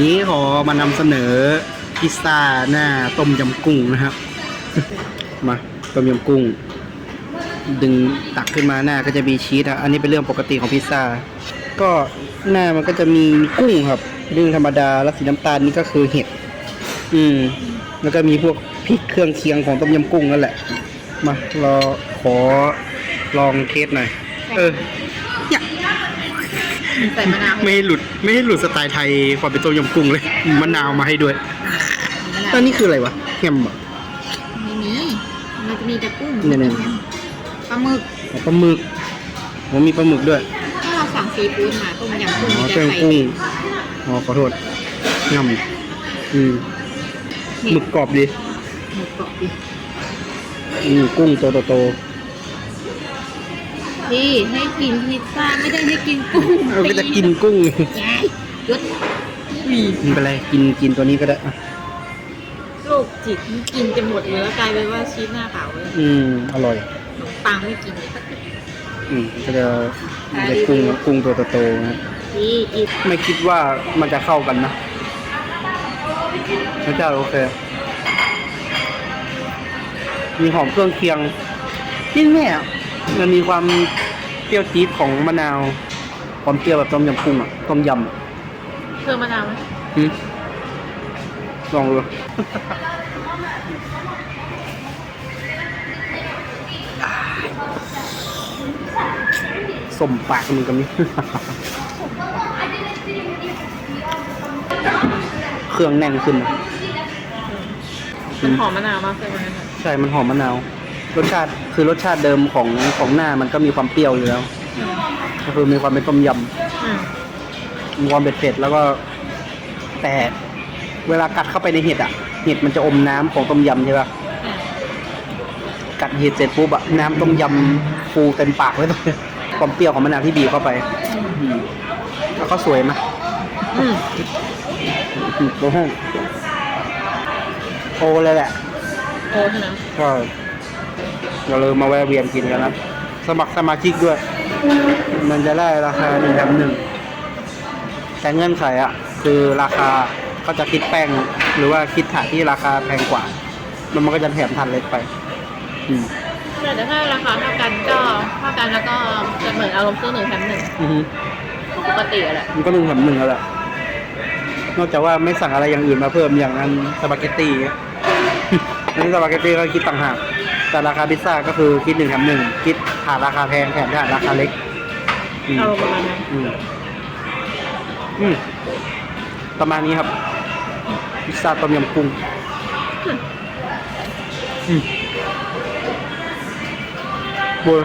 นี้ขอมานำเสนอพิซซ่าหน้าต้มยำกุ้งนะครับ มาต้มยำกุ้ง ดึงตักขึ้นมาหน้าก็จะมีชีสอะอันนี้เป็นเรื่องปกติของพิซซ่า ก็หน้ามันก็จะมีกุ้งครับเรื่องธรรมดาแล้วสีน้ำตาลนี่ก็คือเห็ดอืม แล้วก็มีพวกพริกเครื่องเคียงของต้มยำกุ้งนั่นแหละ มาเราขอลองเทสหน่อย เออ ใส่มะนาวไม่ให้หลุดไม่ให้หลุดสไตล์ไทยความเป็นต้มยำกุ้งเลยมะนาวมาให้ด้วยมะนาแล้ววนี่คืออะไรวะแฮมเหรอ ไม่มีมันจะมีแต่กุ้งเนี่ย ปลาหมึกอ๋อปลาหมึกผมมีปลาหมึกด้วยถ้าเราสั่งซีฟู้ดมาต้มยำกุ้งอ๋อจะต้มใส่ยำกุ้งอ๋อขอโทษงำอืมหมึกกรอบดีหมึกกรอบดิอืมกุ้งโตโต พี่ให้กินพิซซ่าไม่ได้ให้กินกุ้งๆเราก็จะกินกุ้งยายยศไม่เป็นไรกินกินตัวนี้ก็ได้อะโรคจิตมันกินจะหมดเลยแล้วกลายเป็นว่าชีสหน้าขาวเลยอืมอร่อยขนมปังไม่กินเลยอืมก็จะได้กุ้งกุ้งตัวโตๆนะพี่อีกไม่คิดว่ามันจะเข้ากันนะพระเจ้าโอเคมีหอมเครื่องเคียงนี่แม่ มันมีความเปรี้ยวจี๊ดของมะนาว ความเปรี้ยวแบบต้มยำกุ้งอะต้มยำอะเพิ่มมะนาวไหมหืมลองดู สมปากมึงกับนี้เครื่องแน่นขึ้นนะมันหอมมะนาวมากใช่ไหมใช่มันหอมมะนาว รสชาติคือรสชาติเดิมของของหน้ามันก็มีความเปรี้ยวอยู่แล้วก็คือมีความเป็นต้มยอืมำมีความเผ็ดๆแล้วก็ แต่เวลากัดเข้าไปในเห็ดอะ เห็ดมันจะอมน้ำของต้มยำใช่ปะกัดเห็ดเสร็จปุ๊บอะน้ำต้มยำฟูเต็มปากเลยตรงเนี้ยความเปรี้ยวของมะนาวที่บีบเข้าไป อืมแล้วก็สวยไหมอืมอืมโอ้โหโอเลยแหละโอ้ใช่ไหมก็ เราเลยมาแวะเวียนกินกันนะ สมัครสมาชิกด้วย มันจะได้ราคาหนึ่งแถมหนึ่งแต่เงื่อนไขอะ คือราคาก็จะคิดแป้ง หรือว่าคิดถาดที่ราคาแพงกว่าแล้วมันก็จะแถมทันเล็กไป อืมแต่ถ้าราคาเท่ากันก็เท่ากันแล้วก็จะเหมือนอารมณ์ซื้อหนึ่งแถมหนึ่งอือฮึปกติอะแหละมันก็หนึ่งแถมหนึ่งแล้วแหละนอกจากว่าไม่สั่งอะไรอย่างอื่นมาเพิ่มอย่างนั้นสปาเกตตี้อันนี้สปาเกตตี้ก็คิดต่างหาก แต่ราคาพิซซ่าก็คือคิดหนึ่งแถมหนึ่งคิดถาดราคาแพงแถมถาดราคาเล็กอืมอารมณ์ประมาณนั้นอืมอืมประมาณนี้ครับ พิซซ่าต้มยำกุ้งอืมบัว